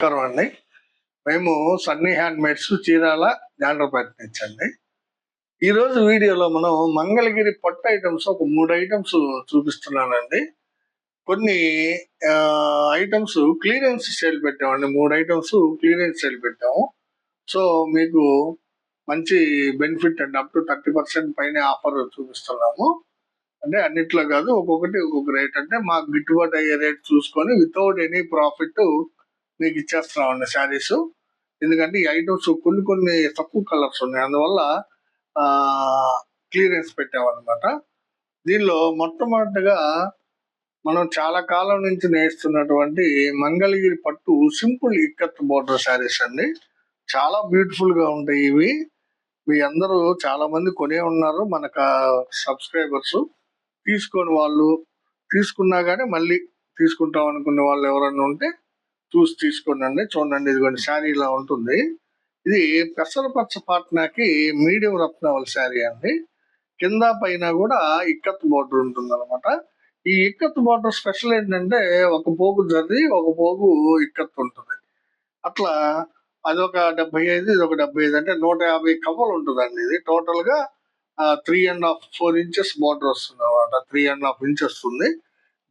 నమస్కారం అండి. మేము సన్నీ హ్యాండ్ మేడ్స్ చీరాల జాండ్రపేట నుంచి అండి. ఈరోజు వీడియోలో మనం మంగళగిరి పట్టు ఐటమ్స్ ఒక మూడు ఐటమ్స్ చూపిస్తున్నానండి. కొన్ని ఐటమ్స్ క్లియరెన్స్ సేల్ పెట్టామండి. మూడు ఐటమ్స్ క్లియరెన్స్ సేల్ పెట్టాము. సో మీకు మంచి బెనిఫిట్ అండి. అప్ టు థర్టీ పర్సెంట్ పైన ఆఫర్ చూపిస్తున్నాము. అంటే అన్నిట్లో కాదు ఒక్కొక్కటి ఒక్కొక్క రేట్. అంటే మాకు గిట్టుబాటు అయ్యే రేట్ చూసుకొని వితౌట్ ఎనీ ప్రాఫిట్ మీకు ఇచ్చేస్తున్నామండి శారీస్. ఎందుకంటే ఈ ఐటమ్స్ కొన్ని కొన్ని తక్కువ కలర్స్ ఉన్నాయి. అందువల్ల క్లియరెన్స్ పెట్టామన్నమాట. దీనిలో మొట్టమొదటిగా మనం చాలా కాలం నుంచి నేస్తున్నటువంటి మంగళగిరి పట్టు సింపుల్ ఇక్కత్ బోర్డర్ శారీస్ అండి. చాలా బ్యూటిఫుల్గా ఉంటాయి ఇవి. మీ అందరూ చాలా మంది కొనే ఉన్నారు. మన సబ్స్క్రైబర్స్ తీసుకొని వాళ్ళు తీసుకున్నా కానీ మళ్ళీ తీసుకుంటాం అనుకునే వాళ్ళు ఎవరన్నా ఉంటే చూసి తీసుకోండి చూడండి ఇదిగోండి శారీ ఇలా ఉంటుంది. ఇది పెసరపచ్చ పాట్నాకి మీడియం రత్నవల్ శారీ అండి. కింద పైన కూడా ఇక్కత్ బోర్డర్ ఉంటుంది అనమాట ఈ ఇక్కత్ బోర్డర్ స్పెషల్ ఏంటంటే ఒక పోగు జరి ఒక పోగు ఇక్కత్ ఉంటుంది. అట్లా అదొక డెబ్బై ఐదు ఇది ఒక డెబ్బై ఐదు అంటే నూట యాభై కవ్వలు ఉంటుందండి ఇది. టోటల్గా three and half four inches border వస్తుంది అనమాట త్రీ అండ్ హాఫ్ ఇంచ్ వస్తుంది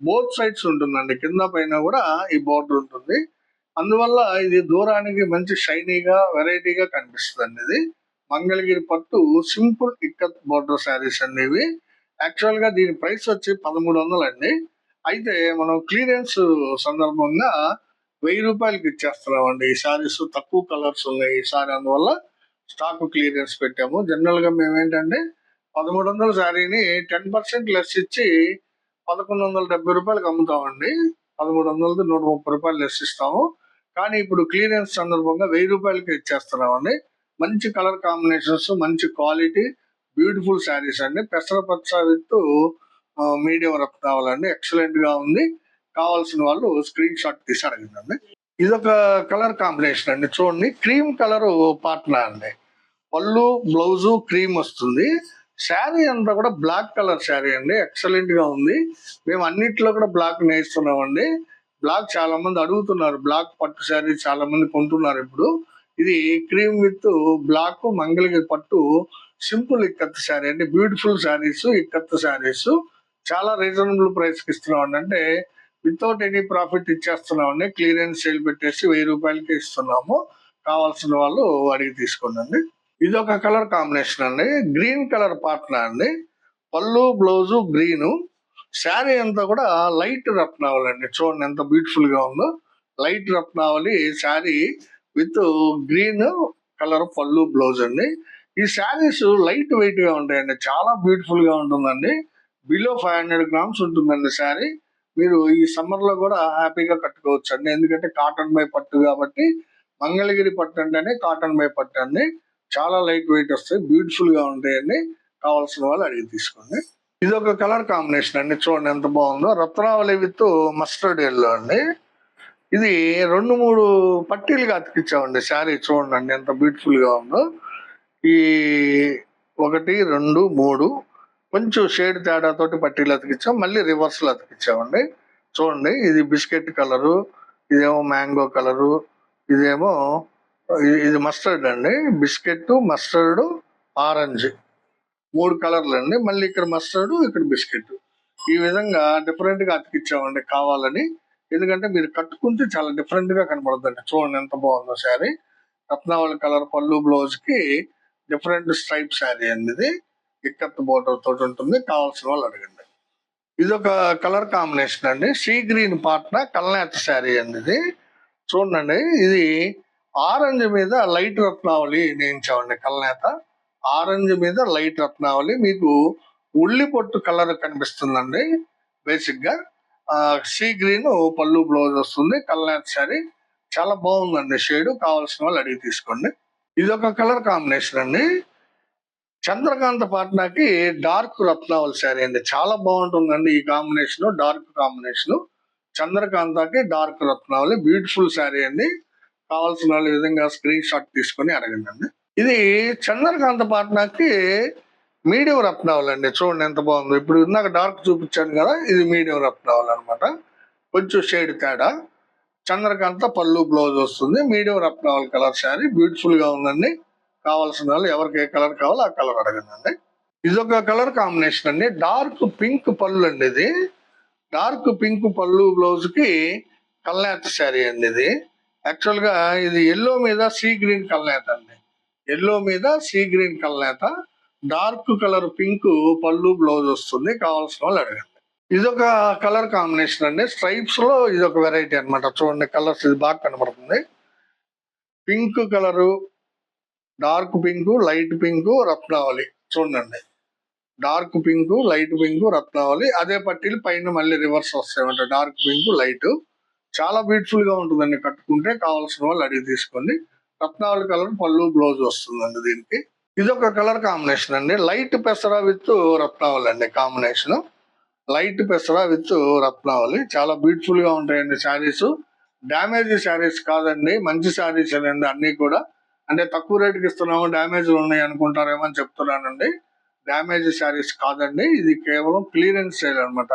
బోత్ సైడ్స్ ఉంటుందండి. కింద పైన కూడా ఈ బార్డర్ ఉంటుంది. అందువల్ల ఇది దూరానికి మంచి షైనీగా వెరైటీగా కనిపిస్తుంది ఇది. మంగళగిరి పట్టు సింపుల్ ఇక్కత్ బోర్డర్ శారీస్ అండి ఇవి. దీని ప్రైస్ వచ్చి పదమూడు వందలు అండి అయితే మనం క్లియరెన్స్ సందర్భంగా వెయ్యి రూపాయలకి ఇచ్చేస్తున్నామండి. ఈ శారీస్ తక్కువ కలర్స్ ఉన్నాయి ఈ సారీ అందువల్ల స్టాక్ క్లియరెన్స్ పెట్టాము. జనరల్గా మేము ఏంటంటే పదమూడు వందల శారీని టెన్ పర్సెంట్ లెస్ ఇచ్చి పదకొండు వందల డెబ్బై రూపాయలకి అమ్ముతామండి. పదమూడు వందలది నూట ముప్పై రూపాయలు లెస్ ఇస్తాము కానీ ఇప్పుడు క్లియరెన్స్ సందర్భంగా వెయ్యి రూపాయలకి ఇచ్చేస్తున్నామండి. మంచి కలర్ కాంబినేషన్స్ మంచి క్వాలిటీ బ్యూటిఫుల్ శారీస్ అండి. పెసరపచ్చ విత్ మీడియం రప్ కావాలండి. ఎక్సలెంట్గా ఉంది. కావాల్సిన వాళ్ళు స్క్రీన్ షాట్ తీసి అడిగిందండి ఇదొక కలర్ కాంబినేషన్ అండి. చూడండి క్రీమ్ కలర్ పార్ట్నర్ అండి. పళ్ళు బ్లౌజు క్రీమ్ వస్తుంది. శారీ అంతా కూడా బ్లాక్ కలర్ శారీ అండి. ఎక్సలెంట్గా ఉంది. మేము అన్నిట్లో కూడా బ్లాక్ నేస్తున్నామండి బ్లాక్ చాలా మంది అడుగుతున్నారు. బ్లాక్ పట్టు శారీ చాలా మంది కొంటున్నారు ఇప్పుడు. ఇది క్రీమ్ విత్ బ్లాక్ మంగళగిరి పట్టు సింపుల్ ఇక్కత్ శారీ అండి. బ్యూటిఫుల్ శారీస్ ఇక్కత్ శారీస్. చాలా రీజనబుల్ ప్రైస్కి ఇస్తున్నాం అంటే వితౌట్ ఎనీ ప్రాఫిట్ ఇచ్చేస్తున్నామండి. క్లియరెన్స్ సేల్ పెట్టేసి వెయ్యి రూపాయలకి ఇస్తున్నాము. కావాల్సిన వాళ్ళు అడిగి తీసుకోండి ఇది ఒక కలర్ కాంబినేషన్ అండి. గ్రీన్ కలర్ పాట్నా అండి. పళ్ళు బ్లౌజు గ్రీన్. శారీ అంతా కూడా లైట్ రత్నావళి అండి. చూడండి ఎంత బ్యూటిఫుల్గా ఉందో. Light Ratnavali sari with green colour పళ్ళు బ్లౌజ్ అండి. ఈ శారీస్ లైట్ వెయిట్గా ఉంటాయండి. చాలా బ్యూటిఫుల్గా ఉంటుందండి. బిలో ఫైవ్ హండ్రెడ్ గ్రామ్స్ ఉంటుందండి శారీ. మీరు ఈ సమ్మర్లో కూడా హ్యాపీగా కట్టుకోవచ్చు అండి ఎందుకంటే కాటన్ బై పట్టు కాబట్టి మంగళగిరి పట్టు అంటేనే కాటన్ బై పట్టు అండి. చాలా లైట్ వెయిట్ వస్తాయి బ్యూటిఫుల్గా ఉంటాయండి కావాల్సిన వాళ్ళు అడిగి తీసుకోండి. ఇది ఒక కలర్ కాంబినేషన్ అండి చూడండి ఎంత బాగుందో. రత్నావళి విత్ మస్టర్డ్ ఎల్లో అండి. ఇది రెండు మూడు పట్టీలుగా అతికిచ్చామండి శారీ చూడండి ఎంత బ్యూటిఫుల్గా ఉందో. ఈ ఒకటి రెండు మూడు కొంచెం షేడ్ తేడా తోటి పట్టీలు అతికిచ్చాం మళ్ళీ రివర్స్లో చూడండి ఇది బిస్కెట్ కలరు ఇదేమో మ్యాంగో కలరు ఇదేమో ఇది- మస్టర్డ్ అండి. బిస్కెట్ మస్టర్డ్ ఆరెంజ్ మూడు కలర్లు అండి. మళ్ళీ ఇక్కడ మస్టర్డ్ ఇక్కడ బిస్కెట్ ఈ విధంగా డిఫరెంట్గా అతికిచ్చామండి కావాలని. ఎందుకంటే మీరు కట్టుకుంటే చాలా డిఫరెంట్గా కనబడుతుంది చూడండి ఎంత బాగుందో శారీ. రత్నావళి కలర్ పళ్ళు బ్లౌజ్కి డిఫరెంట్ స్ట్రైప్ శారీ అండి ఇది. ఇక్కత్ బోర్డర్ తోటి ఉంటుంది. కావాల్సిన వాళ్ళు అడగండి. ఇది ఒక కలర్ కాంబినేషన్ అండి. సీ గ్రీన్ పాట్న కల్నేత శారీ అండి ఇది. చూడండి ఇది ఆరెంజ్ మీద లైట్ రత్నావళి నేయించామండి కలనేత. ఆరెంజ్ మీద లైట్ రత్నావళి. మీకు ఉల్లి పొట్టు కలర్ కనిపిస్తుందండి బేసిక్గా సీ గ్రీన్ పళ్ళు బ్లౌజ్ వస్తుంది కలనేత శారీ. చాలా బాగుందండి షేడ్. కావాల్సిన వాళ్ళు అడిగి తీసుకోండి. ఇది ఒక కలర్ కాంబినేషన్ అండి. చంద్రకాంత పాట్నాకి డార్క్ రత్నావళి శారీ అండి. చాలా బాగుంటుందండి ఈ కాంబినేషన్ డార్క్ కాంబినేషన్. చంద్రకాంతకి డార్క్ రత్నావళి. బ్యూటిఫుల్ శారీ అండి. కావాల్సిన విధంగా స్క్రీన్ షాట్ తీసుకొని అడగండి ఇది చంద్రకాంత్ పాట్నాకి మీడియం రత్నావళి అండి. చూడండి ఎంత బాగుందో. ఇప్పుడు ఇందాక డార్క్ చూపించాను కదా ఇది మీడియం రత్నావళి అన్నమాట. కొంచెం షేడ్ తేడా. చంద్రకాంత పళ్ళు బ్లౌజ్ వస్తుంది. Medium Ratnavali colour sari. బ్యూటిఫుల్గా ఉందండి. కావాల్సిన వాళ్ళు ఎవరికి ఏ కలర్ కావాలో ఆ కలర్ అడగండి ఇదొక కలర్ కాంబినేషన్ అండి. డార్క్ పింక్ పళ్ళు అండి ఇది. డార్క్ పింక్ పళ్ళు బ్లౌజ్కి కల్లాత శారీ అండి ఇది. యాక్చువల్గా ఇది ఎల్లో మీద సీ గ్రీన్ కల్నేత అండి. ఎల్లో మీద సీ గ్రీన్ కల్నేత డార్క్ కలర్ పింక్ పళ్ళు బ్లౌజ్ వస్తుంది. కావాల్సిన వాళ్ళు అడగండి. ఇదొక కలర్ కాంబినేషన్ అండి. స్ట్రైప్స్లో ఇదొక వెరైటీ అన్నమాట. చూడండి కలర్స్ ఇది బాగా కనబడుతుంది. Pink colour dark pink light pink Ratnavali చూడండి డార్క్ పింక్ లైట్ పింక్ రత్నావళి అదే పట్టీలు పైన మళ్ళీ రివర్స్ వస్తాయన్నమాట డార్క్ పింక్ లైట్. చాలా బ్యూటిఫుల్గా ఉంటుందండి. కట్టుకుంటే కావాల్సిన వాళ్ళు అడిగి తీసుకోండి. రత్నావళి కలర్ పళ్ళు బ్లౌజ్ వస్తుందండి దీనికి. ఇది ఒక కలర్ కాంబినేషన్ అండి. లైట్ పెసర విత్ రత్నావళి అండి కాంబినేషన్. లైట్ పెసర విత్ రత్నావళి. చాలా బ్యూటిఫుల్గా ఉంటాయండి శారీస్. డ్యామేజ్ శారీస్ కాదండి. మంచి శారీస్ అండి అన్ని కూడా. అంటే తక్కువ రేటుకి ఇస్తున్నాము డ్యామేజ్లు ఉన్నాయి అనుకుంటారేమో అని చెప్తున్నానండి. డ్యామేజ్ శారీస్ కాదండి. ఇది కేవలం క్లియరెన్స్ సేల్ అన్నమాట.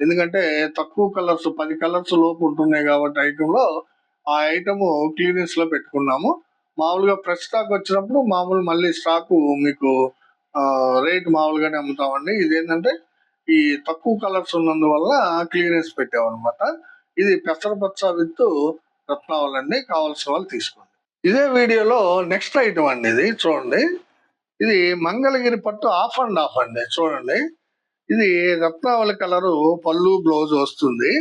ఎందుకంటే తక్కువ కలర్స్ పది కలర్స్ లోపు ఉంటున్నాయి కాబట్టి ఐటెంలో లో ఆ ఐటమ్ క్లియరెన్స్లో పెట్టుకున్నాము. మామూలుగా ఫ్రెష్ స్టాక్ వచ్చినప్పుడు మామూలు మళ్ళీ స్టాక్ మీకు రేట్ మామూలుగానే అమ్ముతామండి. ఇదేంటంటే ఈ తక్కువ కలర్స్ ఉన్నందువల్ల క్లియరెన్స్ పెట్టామన్నమాట. ఇది పెసరపచ్చ విత్ రత్నావళి కావాల్సిన వాళ్ళు తీసుకోండి. ఇదే వీడియోలో నెక్స్ట్ ఐటమ్ అండి ఇది. చూడండి. ఇది మంగళగిరి పట్టు ఆఫ్ అండ్ ఆఫ్ అండి. చూడండి. ఇది రత్నావళి కలరు పళ్ళు బ్లౌజ్ వస్తుంది.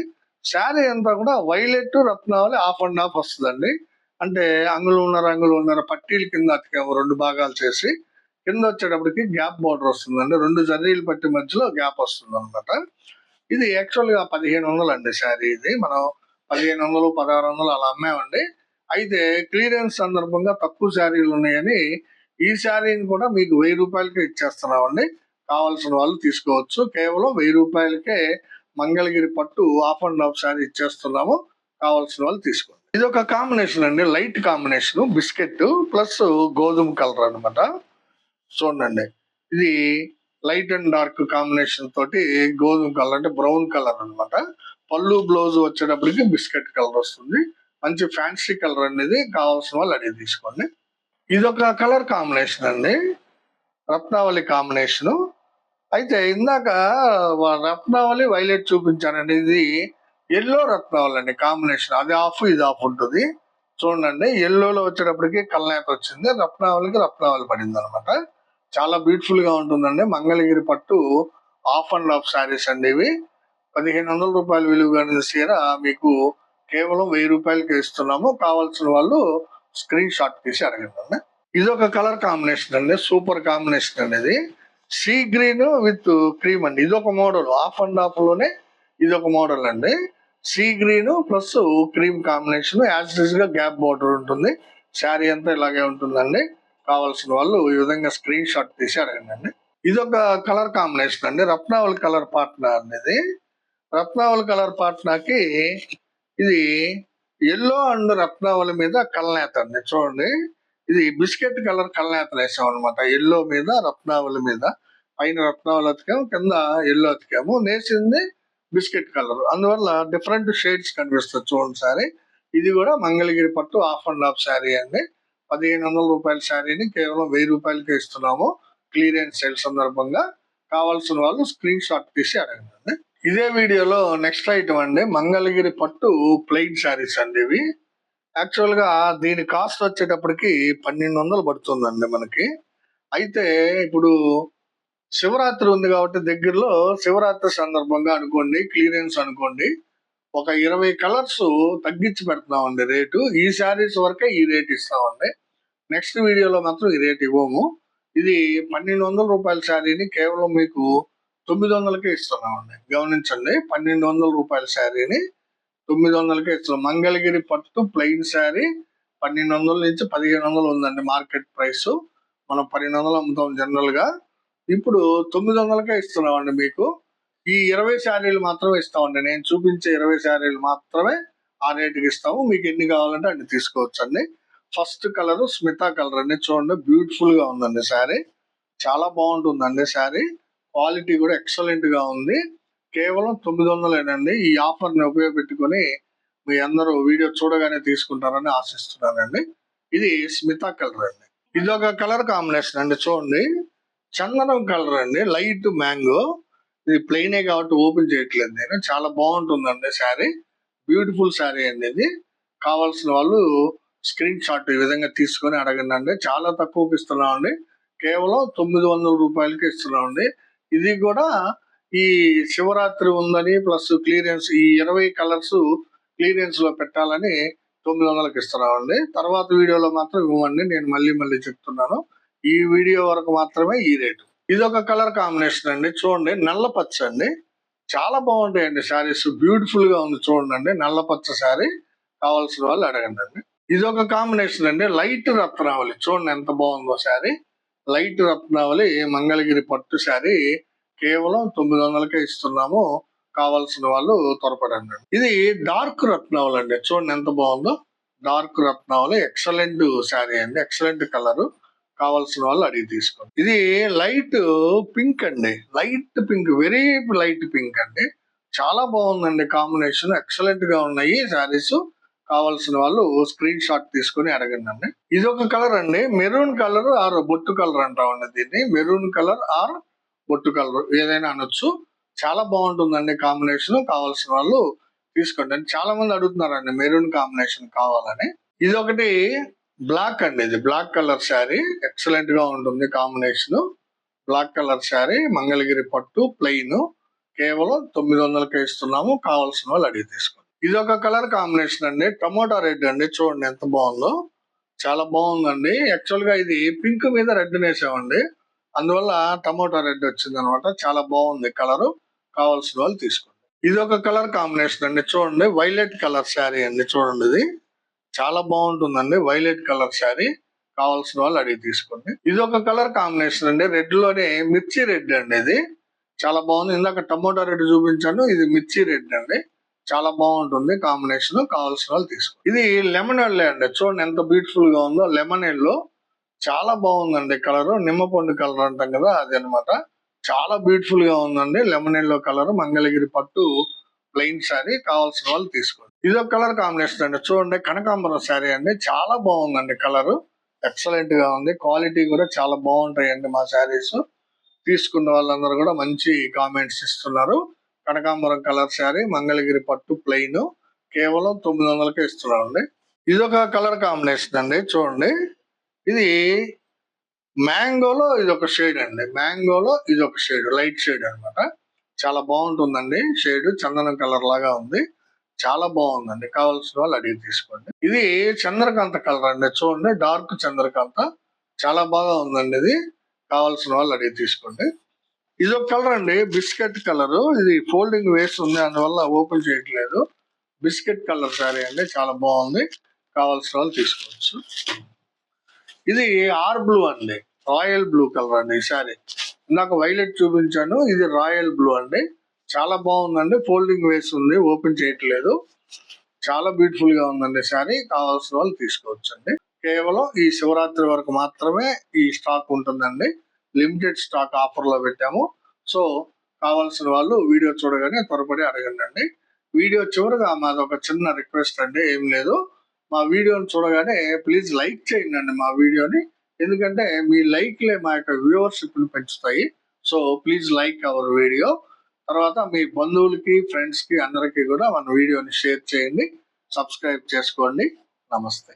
శారీ అంతా కూడా వైలెట్ రత్నావళి ఆఫ్ అండ్ ఆఫ్ వస్తుందండి. అంటే అంగులున్నర అంగులున్నర పట్టీలు కింద అతికాము రెండు భాగాలు చేసి కింద వచ్చేటప్పటికి గ్యాప్ బార్డర్ వస్తుందండి. రెండు జర్రీలు పట్టి మధ్యలో గ్యాప్ వస్తుంది అనమాట ఇది యాక్చువల్గా పదిహేను వందలు అండి శారీ ఇది. మనం పదిహేను వందలు పదహారు వందలు అలా అమ్మామండి. అయితే క్లియరెన్స్ సందర్భంగా తక్కువ శారీలు ఉన్నాయని ఈ శారీని కూడా మీకు వెయ్యి రూపాయలకే ఇచ్చేస్తున్నామండి. కావాల్సిన వాళ్ళు తీసుకోవచ్చు. కేవలం వెయ్యి రూపాయలకే మంగళగిరి పట్టు ఆఫ్ అండ్ ఆఫ్ శారీ ఇచ్చేస్తున్నాము. కావాల్సిన వాళ్ళు తీసుకోండి. ఇది ఒక కాంబినేషన్ అండి. Light combination. బిస్కెట్ ప్లస్ గోధుమ కలర్ అన్నమాట. చూడండి. ఇది లైట్ అండ్ డార్క్ కాంబినేషన్ తోటి గోధుమ కలర్ అంటే బ్రౌన్ కలర్ అన్నమాట. పళ్ళు బ్లౌజ్ వచ్చేటప్పటికి బిస్కెట్ కలర్ వస్తుంది. మంచి ఫ్యాన్సీ కలర్ అనేది కావాల్సిన వాళ్ళు అడిగి తీసుకోండి. ఇది ఒక కలర్ కాంబినేషన్ అండి. రత్నావళి కాంబినేషన్ అయితే ఇందాక రత్నావళి వైలెట్ చూపించానండి ఇది ఎల్లో రత్నావళి అండి కాంబినేషన్ అది ఆఫ్ ఇది ఆఫ్ ఉంటుంది. చూడండి ఎల్లోలో వచ్చేటప్పటికి కల్నాత వచ్చింది. రత్నావళికి రత్నావళి పడింది అనమాట చాలా బ్యూటిఫుల్గా ఉంటుందండి. మంగళగిరి పట్టు ఆఫ్ అండ్ ఆఫ్ శారీస్ అండి ఇవి. పదిహేను వందల రూపాయలు విలువ చీర మీకు కేవలం వెయ్యి రూపాయలకి ఇస్తున్నాము. కావాల్సిన వాళ్ళు స్క్రీన్ షాట్ తీసి అడగండి ఇది ఒక కలర్ కాంబినేషన్ అండి సూపర్ కాంబినేషన్ అనేది. సీ గ్రీన్ విత్ క్రీమ్ అండి. ఇది ఒక మోడల్ ఆఫ్ అండ్ ఆఫ్లోనే ఇది ఒక మోడల్ అండి. Sea green plus cream combination యాజ్గా gap border ఉంటుంది. శారీ అంతా ఇలాగే ఉంటుందండి. కావాల్సిన వాళ్ళు ఈ విధంగా స్క్రీన్ షాట్ తీసి అడగండి ఇది ఒక కలర్ కాంబినేషన్ అండి. రత్నావళి కలర్ పాట్నా అనేది. రత్నావళి కలర్ పాట్నాకి ఇది ఎల్లో అండ్ రత్నావళి మీద కలనేత అండి. చూడండి. ఇది బిస్కెట్ కలర్ కల్నేత వేసాం అనమాట ఎల్లో మీద రత్నావళి మీద. పైన రత్నావళి అతికాము కింద ఎల్లో అతికాము. నేసింది బిస్కెట్ కలర్. అందువల్ల డిఫరెంట్ షేడ్స్ కనిపిస్తుంది చూడండి సారీ. ఇది కూడా మంగళగిరి పట్టు హాఫ్ అండ్ హాఫ్ శారీ అండి. పదిహేను వందల రూపాయల శారీని కేవలం వెయ్యి రూపాయలకే ఇస్తున్నాము. క్లియరెన్స్ సేల్ సందర్భంగా కావాల్సిన వాళ్ళు స్క్రీన్ షాట్ తీసి అడగండి. ఇదే వీడియోలో నెక్స్ట్ ఐటమ్ అండి. మంగళగిరి పట్టు ప్లెయిన్ శారీస్ అండి ఇవి. యాక్చువల్గా దీని కాస్ట్ వచ్చేటప్పటికి పన్నెండు వందలు పడుతుందండి మనకి. అయితే ఇప్పుడు శివరాత్రి ఉంది కాబట్టి దగ్గరలో శివరాత్రి సందర్భంగా అనుకోండి క్లియరెన్స్ అనుకోండి ఒక ఇరవై కలర్స్ తగ్గించి పెడుతున్నామండి రేటు. ఈ శారీస్ వరకే ఈ రేట్ ఇస్తామండి. నెక్స్ట్ వీడియోలో మాత్రం ఈ రేట్ ఇవ్వము. ఇది పన్నెండు వందల రూపాయల శారీని కేవలం మీకు తొమ్మిది వందలకే ఇస్తున్నామండి. గమనించండి పన్నెండు వందల రూపాయల శారీని తొమ్మిది వందలకే ఇస్తున్నాం మంగళగిరి పట్టు ప్లెయిన్ శారీ పన్నెండు వందల నుంచి పదిహేను వందలు ఉందండి మార్కెట్ ప్రైస్ మనం పన్నెండు వందలు అమ్ముతాం జనరల్గా ఇప్పుడు తొమ్మిది వందలకే ఇస్తున్నామండి మీకు. ఈ ఇరవై శారీలు మాత్రమే ఇస్తామండి. నేను చూపించే ఇరవై శారీలు మాత్రమే ఆ రేటుకి ఇస్తాము. మీకు ఎన్ని కావాలంటే అన్ని తీసుకోవచ్చండి. ఫస్ట్ కలర్ స్మితా కలర్ అండి. చూడండి బ్యూటిఫుల్గా ఉందండి శారీ చాలా బాగుంటుందండి శారీ క్వాలిటీ కూడా ఎక్సలెంట్గా ఉంది. కేవలం తొమ్మిది వందలేనండి ఈ ఆఫర్ని ఉపయోగపెట్టుకొని మీ అందరూ వీడియో చూడగానే తీసుకుంటారని ఆశిస్తున్నానండి. ఇది స్మితా కలర్ అండి. ఇది ఒక కలర్ కాంబినేషన్ అండి చూడండి. చందనం కలర్ అండి. Light mango. ఇది ప్లెయినే కాబట్టి ఓపెన్ చేయట్లేదు నేను. చాలా బాగుంటుందండి శారీ. బ్యూటిఫుల్ శారీ అండి ఇది. కావాల్సిన వాళ్ళు స్క్రీన్ షాట్ ఈ విధంగా తీసుకొని అడగండి అండి చాలా తక్కువకి ఇస్తున్నామండి. కేవలం తొమ్మిది వందల రూపాయలకి ఇస్తున్నాం అండి ఇది కూడా ఈ శివరాత్రి ఉందని ప్లస్ క్లియరెన్స్ ఈ ఇరవై కలర్స్ క్లియరెన్స్లో పెట్టాలని తొమ్మిది వందలకి ఇస్తున్నామండి. తర్వాత వీడియోలో మాత్రం ఇవ్వండి నేను మళ్ళీ మళ్ళీ చెప్తున్నాను. ఈ వీడియో వరకు మాత్రమే ఈ రేటు. ఇది ఒక కలర్ కాంబినేషన్ అండి చూడండి. నల్ల పచ్చ అండి. చాలా బాగుంటాయండి శారీస్. బ్యూటిఫుల్గా ఉంది చూడండి నల్ల పచ్చ శారీ. కావాల్సిన వాళ్ళు అడగండి అండి ఇది ఒక కాంబినేషన్ అండి లైట్ రత్నావళి. చూడండి ఎంత బాగుందో శారీ. లైట్ రత్నావళి మంగళగిరి పట్టు శారీ. కేవలం తొమ్మిది వందలకే ఇస్తున్నాము కావాల్సిన వాళ్ళు త్వరపడండి. ఇది డార్క్ రత్నావళి అండి. చూడండి ఎంత బాగుందో. డార్క్ రత్నావళి ఎక్సలెంట్ శారీ అండి. Excellent colour. కావాల్సిన వాళ్ళు అడిగి తీసుకోండి. ఇది లైట్ పింక్ అండి. Light pink very light pink అండి. చాలా బాగుందండి కాంబినేషన్. ఎక్సలెంట్గా ఉన్నాయి శారీస్. కావాల్సిన వాళ్ళు స్క్రీన్ షాట్ తీసుకొని అడగండి అండి ఇది ఒక కలర్ అండి. మెరూన్ కలర్ ఆర్ బొట్టు కలర్ అంటామండి దీన్ని. మెరూన్ కలర్ ఆర్ బొట్టు కలర్ ఏదైనా అనొచ్చు. చాలా బాగుంటుందండి కాంబినేషన్. కావాల్సిన వాళ్ళు తీసుకోండి. అని చాలా మంది అడుగుతున్నారండి మెరూన్ కాంబినేషన్ కావాలని. ఇది ఒకటి బ్లాక్ అండి ఇది. Black colour sari. ఎక్సలెంట్గా ఉంటుంది combination. Black colour sari Mangalagiri పట్టు ప్లెయిన్. కేవలం తొమ్మిది వందలకి ఇస్తున్నాము. కావాల్సిన వాళ్ళు అడిగి తీసుకోండి. ఇది ఒక కలర్ కాంబినేషన్ అండి. టమోటా రెడ్ అండి. చూడండి ఎంత బాగుందో. చాలా బాగుందండి. యాక్చువల్గా ఇది పింక్ మీద రెడ్ వేసామండి అందువల్ల టమోటా రెడ్ వచ్చింది అనమాట చాలా బాగుంది కలర్. కావాల్సిన వాళ్ళు తీసుకోండి. ఇది ఒక కలర్ కాంబినేషన్ అండి. చూడండి వైలెట్ కలర్ శారీ అండి. చూడండి ఇది. చాలా బాగుంటుందండి. Violet colour sari. కావాల్సిన వాళ్ళు అడిగి తీసుకోండి. ఇది ఒక కలర్ కాంబినేషన్ అండి. రెడ్లోనే మిర్చి రెడ్ అండి ఇది. చాలా బాగుంది. ఇందాక టమోటా రెడ్ చూపించాను. ఇది మిర్చి రెడ్ అండి. చాలా బాగుంటుంది కాంబినేషన్. కావాల్సిన వాళ్ళు తీసుకోండి. ఇది లెమన్ ఎల్లో అండి. చూడండి ఎంత బ్యూటిఫుల్గా ఉందో లెమన్ ఎల్లో చాలా బాగుందండి కలర్. నిమ్మపండు కలర్ అంటాం కదా అది అన్నమాట చాలా బ్యూటిఫుల్గా ఉందండి. లెమన్ ఎల్లో కలర్ మంగళగిరి పట్టు ప్లెయిన్ శారీ కావాల్సిన వాళ్ళు తీసుకోండి. ఇది ఒక కలర్ కాంబినేషన్ అండి. చూడండి కనకాంబరం శారీ అండి. చాలా బాగుందండి కలర్. ఎక్సలెంట్గా ఉంది. క్వాలిటీ కూడా చాలా బాగుంటాయండి మా శారీస్ తీసుకున్న వాళ్ళందరూ కూడా మంచి కామెంట్స్ ఇస్తున్నారు. కనకాంబరం కలర్ శారీ మంగళగిరి పట్టు ప్లెయిన్ కేవలం తొమ్మిది వందలకే ఇస్తున్నారండి. ఇది ఒక కలర్ కాంబినేషన్ అండి. చూడండి. ఇది మ్యాంగోలో ఇది ఒక షేడ్ అండి. మ్యాంగోలో ఇది ఒక షేడ్ లైట్ షేడ్ అన్నమాట. చాలా బాగుంటుందండి షేడ్. చందనం కలర్ లాగా ఉంది. చాలా బాగుందండి. కావాల్సిన వాళ్ళు అడిగి తీసుకోండి. ఇది చంద్రకాంత కలర్ అండి. చూడండి డార్క్ చంద్రకాంత. చాలా బాగా ఉందండి ఇది. కావాల్సిన వాళ్ళు అడిగి తీసుకోండి. ఇది ఒక కలర్ అండి బిస్కెట్ కలర్. ఇది ఫోల్డింగ్ వేస్ట్ ఉంది అందువల్ల ఓపెన్ చేయట్లేదు. బిస్కెట్ కలర్ శారీ అండి. చాలా బాగుంది. కావాల్సిన వాళ్ళు తీసుకోవచ్చు. ఇది ఆర్ బ్లూ అండి. రాయల్ బ్లూ కలర్ అండి ఈసారి శారీ. ఇందాక వైలెట్ చూపించాను ఇది రాయల్ బ్లూ అండి. చాలా బాగుందండి. ఫోల్డింగ్ వేసి ఉంది ఓపెన్ చేయట్లేదు. చాలా బ్యూటిఫుల్గా ఉందండి శారీ. కావాల్సిన వాళ్ళు తీసుకోవచ్చు అండి కేవలం ఈ శివరాత్రి వరకు మాత్రమే ఈ స్టాక్ ఉంటుందండి. లిమిటెడ్ స్టాక్ ఆఫర్లో పెట్టాము. సో కావాల్సిన వాళ్ళు వీడియో చూడగానే త్వరపడి అడగండి వీడియో చివరిగా మాది ఒక చిన్న రిక్వెస్ట్ అండి ఏం లేదు. మా వీడియోని చూడగానే ప్లీజ్ లైక్ చేయండి అండి మా వీడియోని. ఎందుకంటే మీ లైక్లే మా యొక్క వ్యూవర్షిప్ని పెంచుతాయి. So please like our video. తర్వాత మీ బంధువులకి ఫ్రెండ్స్కి అందరికీ కూడా మన వీడియోని షేర్ చేయండి. సబ్స్క్రైబ్ చేసుకోండి. నమస్తే.